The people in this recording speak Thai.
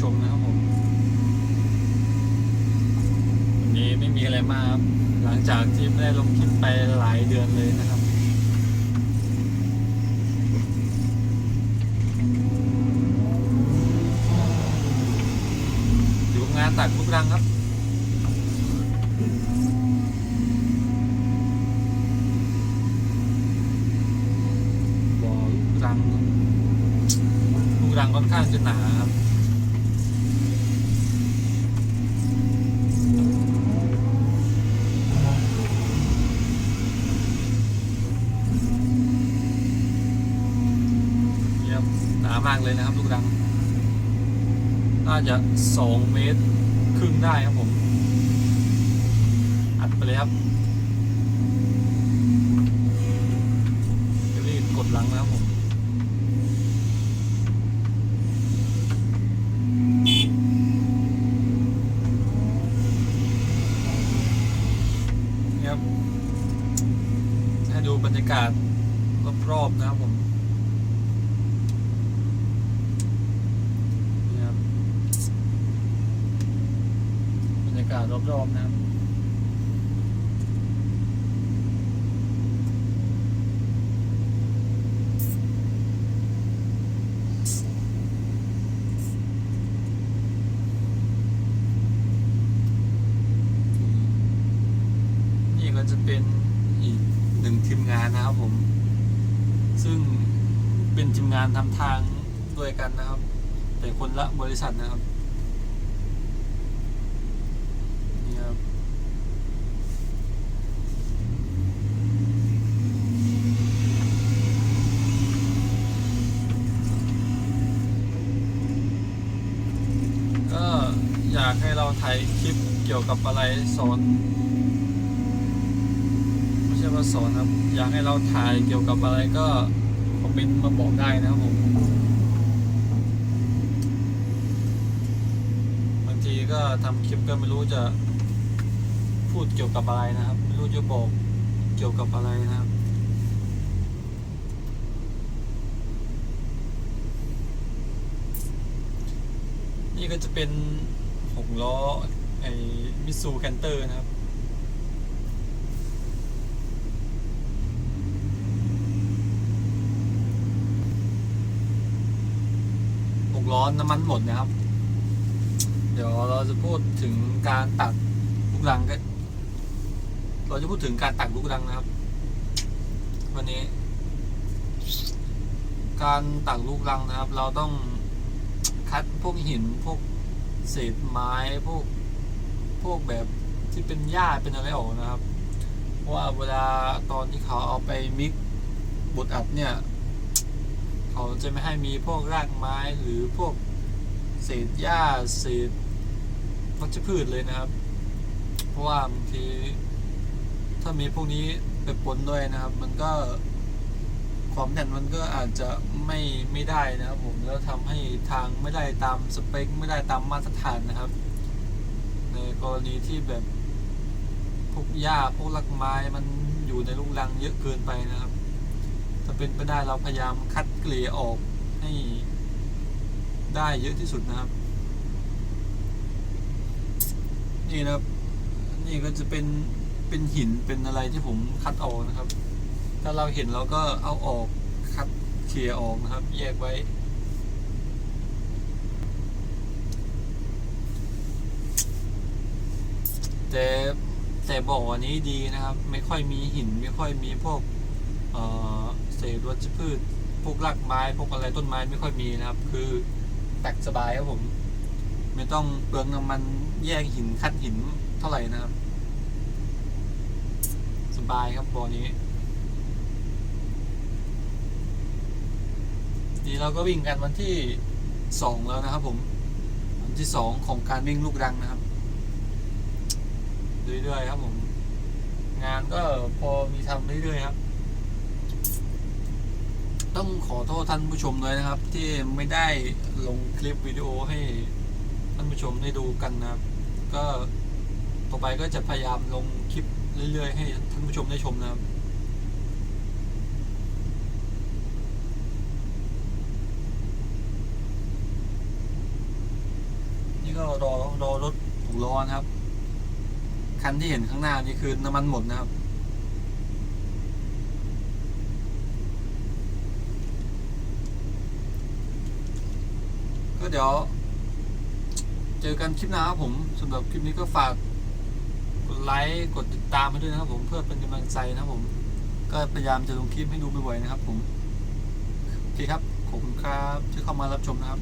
ชมนะครับผมวันนี้ไม่มีอะไรมากครับ หลังจากที่ไม่ได้ลงคลิปไปหลายเดือนเลยนะครับอยู่กับงานตักลูกรังครับบ่อลูกรังลูกรังค่อนข้างจะหนาครับ เยี่ยมห นามากเลยนะครับลูกรัง น่าจะสองเมตรครึ่งได้ครับผม อัดไปเลยครับรีบกดหลังนะครับผมนี่ครับให้ดูบรรยากาศรอบๆนะครับผมนี่ครับบรรยากาศรอบๆนะครับนี่ก็จะเป็นอีกหนึ่งทีมงานนะครับผม ซึ่งเป็นทีมงานทำทางด้วยกันนะครับ แต่คนละบริษัทนะครับนี่ครับก็อยากให้เราถ่ายคลิปเกี่ยวกับอะไรสอนไม่ใช่ว่าสอนครับ อยากให้เราถ่ายเกี่ยวกับอะไรก็คอมเมนต์มาบอกได้นะครับผมบางทีก็ทำคลิปก็ไม่รู้จะพูดเกี่ยวกับอะไรนะครับ ไม่รู้จะบอกเกี่ยวกับอะไรนะครับนี่ก็จะเป็น หกล้อไอ้มิซูแคนเตอร์นะครับหกล้อน้ำมันหมดนะครับ เดี๋ยวเราจะพูดถึงการตักลูกรังกันเราจะพูดถึงการตักลูกรังนะครับ วันนี้ การตักลูกรังนะครับ เราต้องคัดพวกหินพวก เศษไม้พวกพวกแบบที่เป็นหญ้าเป็นอะไรออกนะครับ เพราะว่าเวลาตอนที่เขาเอาไปมิกบดอัดเนี่ย เขาจะไม่ให้มีพวกรากไม้หรือพวกเศษหญ้าเศษวัชพืชเลยนะครับ เพราะว่าบางทีถ้ามีพวกนี้ไปปนด้วยนะครับ มันก็ ความแน่นมันก็อาจจะไม่ไม่ได้นะครับผมแล้วทำให้ทางไม่ได้ตามสเปคไม่ได้ตามมาตรฐานนะครับ ในกรณีที่แบบพวกหญ้าพวกรากไม้มันอยู่ในลูกรังเยอะเกินไปนะครับ ถ้าเป็นไปได้เราพยายามคัดเกลี่ยออกให้ได้เยอะที่สุดนะครับ นี่นะครับ นี่ก็จะเป็นเป็นหินเป็นอะไรที่ผมคัดออกนะครับ ถ้าเราเห็นเราก็เอาออกคัดเคลียร์ออกนะครับ แยกไว้แต่แต่บ่อนี้ดีนะครับ ไม่ค่อยมีหินไม่ค่อยมีพวกเอ่อเศษวัชพืชพวกรากไม้พวกอะไรต้นไม้ไม่ค่อยมีนะครับ คือตักสบายครับผม ไม่ต้องเปลืองน้ำมันแยกหินคัดหินเท่าไหร่นะครับ สบายครับบ่อนี้ นี่เราก็วิ่งกันวันที่สองแล้วนะครับผม วันที่สองของการวิ่งลูกรังนะครับเรื่อยๆครับผม งานก็พอมีทำเรื่อยๆครับ ต้องขอโทษท่านผู้ชมเลยนะครับ ที่ไม่ได้ลงคลิปวิดีโอให้ท่านผู้ชมได้ดูกันนะครับ ก็ต่อไปก็จะพยายามลงคลิปเรื่อยๆ ให้ท่านผู้ชมได้ชมนะครับ น รอรอรถหกล้อนครับ คันที่เห็นข้างหน้านี่คือน้ำมันหมดนะครับ ก็เดี๋ยว เจอกันคลิปหน้าครับผมสำหรับคลิปนี้ก็ฝากกดไลค์กดติดตามให้ด้วยนะครับผมเพื่อเป็นกำลังใจนะครับผม ก็พยายามจะลงคลิปให้ดูบ่อยๆนะครับผมโอเคครับขอบคุณครับที่เข้ามารับชมนะครับ